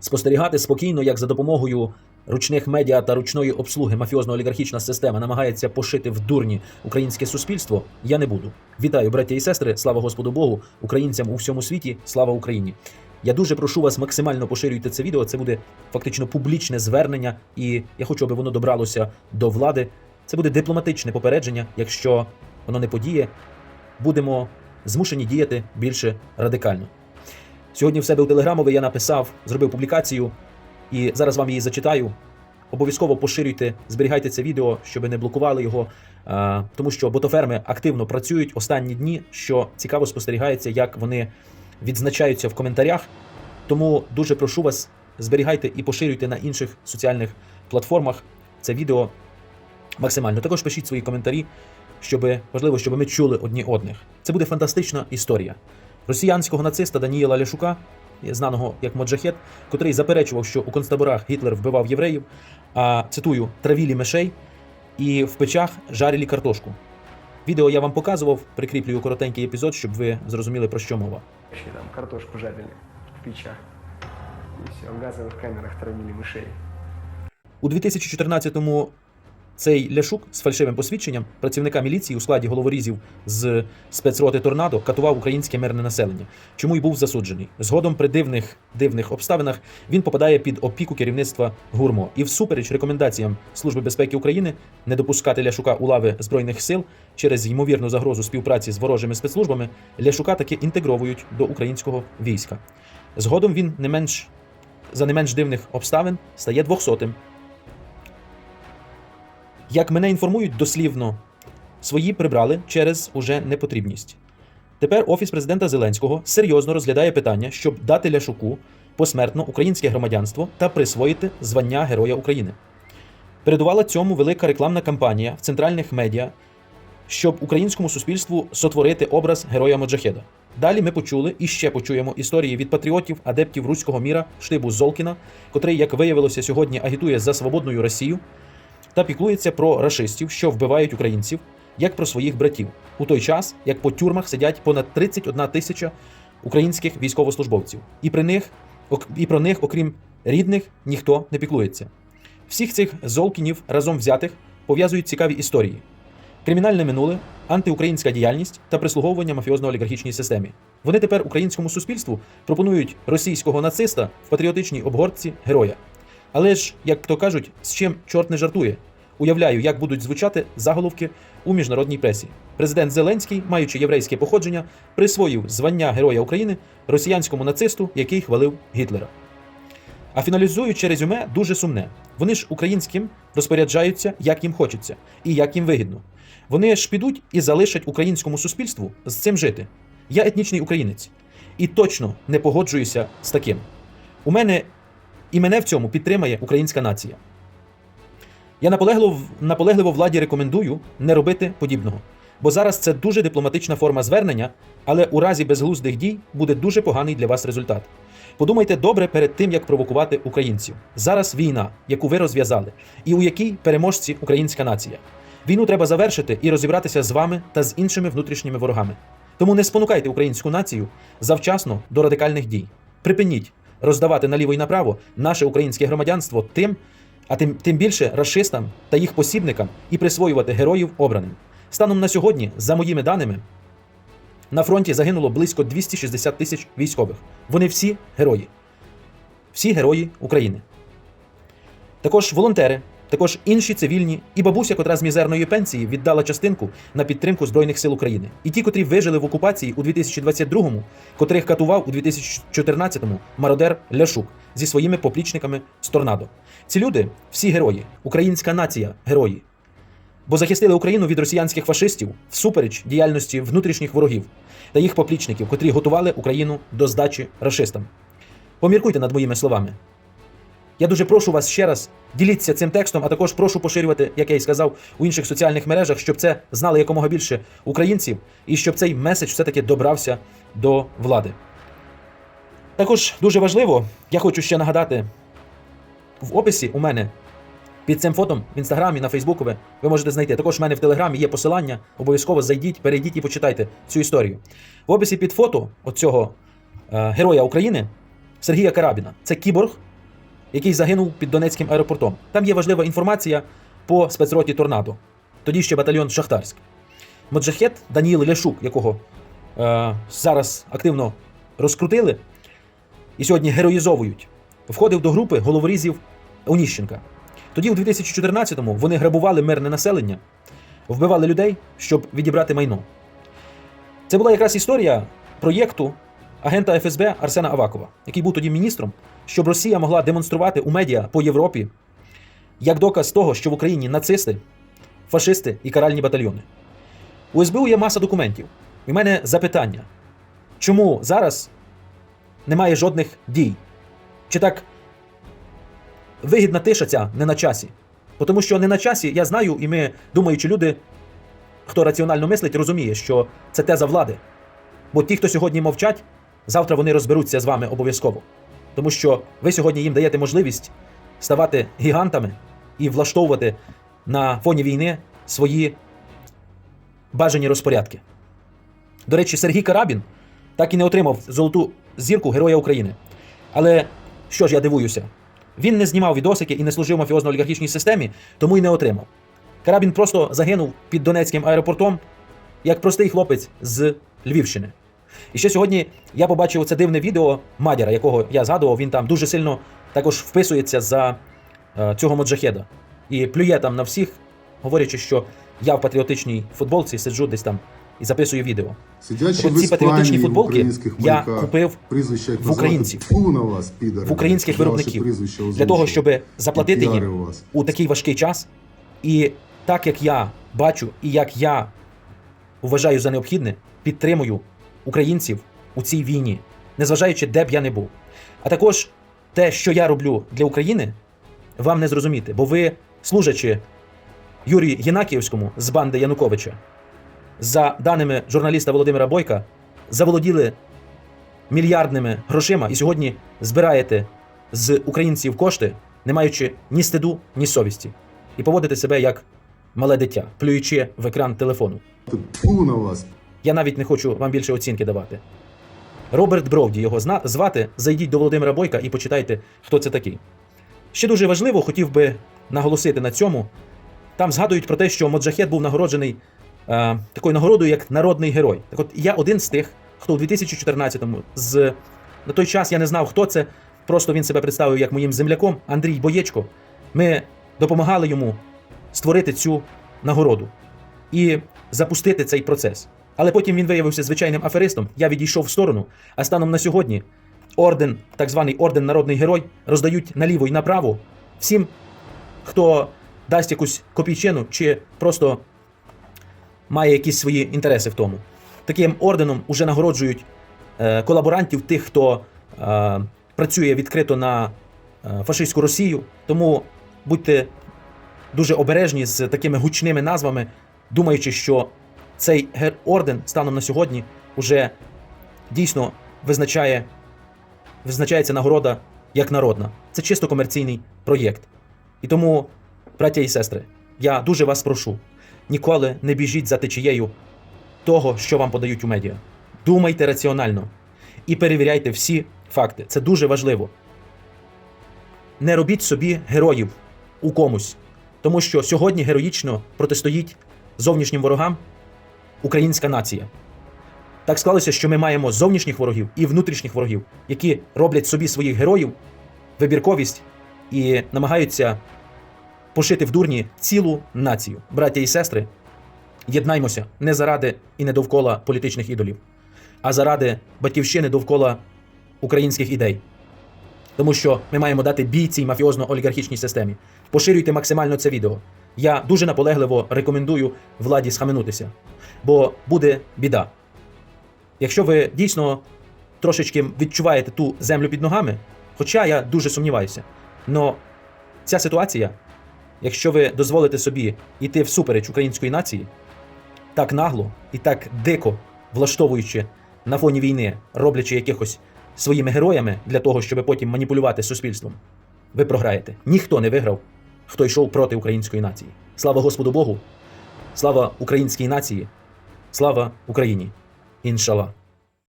спостерігати спокійно, як за допомогою ручних медіа та ручної обслуги мафіозно олігархічна система намагається пошити в дурні українське суспільство, я не буду. Вітаю, браття і сестри! Слава Господу Богу, українцям у всьому світі, слава Україні! Я дуже прошу вас максимально поширюйте це відео. Це буде фактично публічне звернення, і я хочу, аби воно добралося до влади. Це буде дипломатичне попередження. Якщо воно не подіє, будемо змушені діяти більше радикально. Сьогодні в себе у Телеграмові я написав, зробив публікацію, і зараз вам її зачитаю. Обов'язково поширюйте, зберігайте це відео, щоб не блокували його, тому що ботоферми активно працюють останні дні, що цікаво спостерігається, як вони відзначаються в коментарях. Тому дуже прошу вас, зберігайте і поширюйте на інших соціальних платформах це відео максимально. Також пишіть свої коментарі, щоб важливо, щоб ми чули одні одних. Це буде фантастична історія росіянського нациста Даніїла Ляшука, знаного як Моджахет, котрий заперечував, що у концтаборах Гітлер вбивав євреїв, а цитую, травілі мишей і в печах жарілі картошку. Відео я вам показував, прикріплюю коротенький епізод, щоб ви зрозуміли про що мова. Вообще там картошку жарили в печах. И все, в газовых камерах травили мышей. У 2014-му цей Ляшук з фальшивим посвідченням працівника міліції у складі головорізів з спецроти Торнадо катував українське мирне населення, чому й був засуджений. Згодом при дивних дивних обставинах він попадає під опіку керівництва ГУРМО і всупереч рекомендаціям Служби безпеки України не допускати Ляшука у лави збройних сил через ймовірну загрозу співпраці з ворожими спецслужбами. Ляшука таки інтегровують до українського війська. Згодом він не менш за не менш дивних обставин стає двохсотим. Як мене інформують дослівно, свої прибрали через уже непотрібність. Тепер Офіс президента Зеленського серйозно розглядає питання, щоб дати Ляшуку посмертно українське громадянство та присвоїти звання Героя України. Передувала цьому велика рекламна кампанія в центральних медіа, щоб українському суспільству сотворити образ героя Моджахеда. Далі ми почули і ще почуємо історії від патріотів, адептів руського міра штибу Золкіна, котрий, як виявилося, сьогодні агітує за свободну Росію та піклується про рашистів, що вбивають українців, як про своїх братів, у той час, як по тюрмах сидять понад 31 тисяча українських військовослужбовців, і при них і про них, окрім рідних, ніхто не піклується. Всіх цих золкінів разом взятих пов'язують цікаві історії: кримінальне минуле, антиукраїнська діяльність та прислуговування мафіозно-олігархічній системі. Вони тепер українському суспільству пропонують російського нациста в патріотичній обгортці героя. Але ж, як то кажуть, з чим чорт не жартує. Уявляю, як будуть звучати заголовки у міжнародній пресі. Президент Зеленський, маючи єврейське походження, присвоїв звання Героя України росіянському нацисту, який хвалив Гітлера. А фіналізуючи резюме, дуже сумне. Вони ж українським розпоряджаються, як їм хочеться і як їм вигідно. Вони ж підуть і залишать українському суспільству з цим жити. Я етнічний українець і точно не погоджуюся з таким. У мене і мене в цьому підтримає українська нація. Я наполегливо, наполегливо владі рекомендую не робити подібного. Бо зараз це дуже дипломатична форма звернення, але у разі безглуздих дій буде дуже поганий для вас результат. Подумайте добре перед тим, як провокувати українців. Зараз війна, яку ви розв'язали, і у якій переможці українська нація. Війну треба завершити і розібратися з вами та з іншими внутрішніми ворогами. Тому не спонукайте українську націю завчасно до радикальних дій. Припиніть роздавати наліво і направо наше українське громадянство тим, а тим, тим більше расистам та їх посібникам і присвоювати героїв обраним. Станом на сьогодні, за моїми даними, на фронті загинуло близько 260 тисяч військових. Вони всі герої. Всі герої України. Також волонтери, також інші цивільні, і бабуся, котра з мізерної пенсії віддала частинку на підтримку Збройних сил України. І ті, котрі вижили в окупації у 2022-му, котрих катував у 2014-му мародер Ляшук зі своїми поплічниками з торнадо. Ці люди всі герої, українська нація герої. Бо захистили Україну від росіянських фашистів всупереч діяльності внутрішніх ворогів та їх поплічників, котрі готували Україну до здачі рашистам. Поміркуйте над моїми словами. Я дуже прошу вас ще раз діліться цим текстом, а також прошу поширювати, як я й сказав, у інших соціальних мережах, щоб це знали якомога більше українців і щоб цей меседж все-таки добрався до влади. Також дуже важливо, я хочу ще нагадати: в описі у мене під цим фотом в інстаграмі, на Фейсбуку ви, ви можете знайти. Також в мене в телеграмі є посилання. Обов'язково зайдіть, перейдіть і почитайте цю історію. В описі під фото оцього е, героя України Сергія Карабіна. Це кіборг, який загинув під Донецьким аеропортом. Там є важлива інформація по спецроті Торнадо. Тоді ще батальйон Шахтарськ. Моджахет Даніїл Ляшук, якого е, зараз активно розкрутили і сьогодні героїзовують, входив до групи головорізів Оніщенка. Тоді, у 2014-му, вони грабували мирне населення, вбивали людей, щоб відібрати майно. Це була якраз історія проєкту агента ФСБ Арсена Авакова, який був тоді міністром, щоб Росія могла демонструвати у медіа по Європі як доказ того, що в Україні нацисти, фашисти і каральні батальйони. У СБУ є маса документів. І в мене запитання: чому зараз немає жодних дій? Чи так вигідна тиша ця не на часі? Тому що не на часі, я знаю, і ми, думаючи люди, хто раціонально мислить, розуміє, що це теза влади. Бо ті, хто сьогодні мовчать, завтра вони розберуться з вами обов'язково. Тому що ви сьогодні їм даєте можливість ставати гігантами і влаштовувати на фоні війни свої бажані розпорядки. До речі, Сергій Карабін так і не отримав золоту зірку Героя України. Але що ж я дивуюся? Він не знімав відосики і не служив мафіозно-олігархічній системі, тому й не отримав. Карабін просто загинув під Донецьким аеропортом як простий хлопець з Львівщини. І ще сьогодні я побачив це дивне відео Мадяра, якого я згадував. Він там дуже сильно також вписується за е, цього моджахеда. І плює там на всіх, говорячи, що я в патріотичній футболці сиджу десь там і записую відео. Сидячи в ці патріотичні футболки я купив прізвища як в українців. На вас, підари. в українських виробників для того, щоб заплатити їм вас. у такий важкий час. І так як я бачу і як я вважаю за необхідне, підтримую українців у цій війні, незважаючи, де б я не був. А також те, що я роблю для України, вам не зрозуміти, бо ви, служачи Юрію Єнакіївському з банди Януковича, за даними журналіста Володимира Бойка, заволоділи мільярдними грошима і сьогодні збираєте з українців кошти, не маючи ні стиду, ні совісті, і поводите себе як мале дитя, плюючи в екран телефону. Тьфу на вас. Я навіть не хочу вам більше оцінки давати. Роберт Бровді його зна- звати. Зайдіть до Володимира Бойка і почитайте, хто це такий. Ще дуже важливо, хотів би наголосити на цьому. Там згадують про те, що Моджахет був нагороджений е, такою нагородою, як народний герой. Так от я один з тих, хто у 2014-му з на той час я не знав, хто це. Просто він себе представив як моїм земляком Андрій Боєчко. Ми допомагали йому створити цю нагороду і запустити цей процес. Але потім він виявився звичайним аферистом. Я відійшов в сторону. А станом на сьогодні орден, так званий орден Народний Герой, роздають наліво і направо всім, хто дасть якусь копійчину чи просто має якісь свої інтереси в тому. Таким орденом уже нагороджують е, колаборантів, тих, хто е, працює відкрито на е, фашистську Росію. Тому будьте дуже обережні з такими гучними назвами, думаючи, що цей орден станом на сьогодні уже дійсно визначає, визначається нагорода як народна. Це чисто комерційний проєкт. І тому, браття і сестри, я дуже вас прошу, ніколи не біжіть за течією того, що вам подають у медіа. Думайте раціонально і перевіряйте всі факти. Це дуже важливо. Не робіть собі героїв у комусь, тому що сьогодні героїчно протистоїть зовнішнім ворогам українська нація. Так склалося, що ми маємо зовнішніх ворогів і внутрішніх ворогів, які роблять собі своїх героїв вибірковість і намагаються пошити в дурні цілу націю. Браття і сестри, єднаймося не заради і не довкола політичних ідолів, а заради батьківщини довкола українських ідей. Тому що ми маємо дати бій цій мафіозно-олігархічній системі. Поширюйте максимально це відео. Я дуже наполегливо рекомендую владі схаменутися, бо буде біда. Якщо ви дійсно трошечки відчуваєте ту землю під ногами, хоча я дуже сумніваюся, но ця ситуація, якщо ви дозволите собі йти всупереч української нації, так нагло і так дико влаштовуючи на фоні війни, роблячи якихось своїми героями для того, щоб потім маніпулювати суспільством, ви програєте. Ніхто не виграв, хто йшов проти української нації. Слава Господу Богу! Слава українській нації! Слава Україні! Іншалла!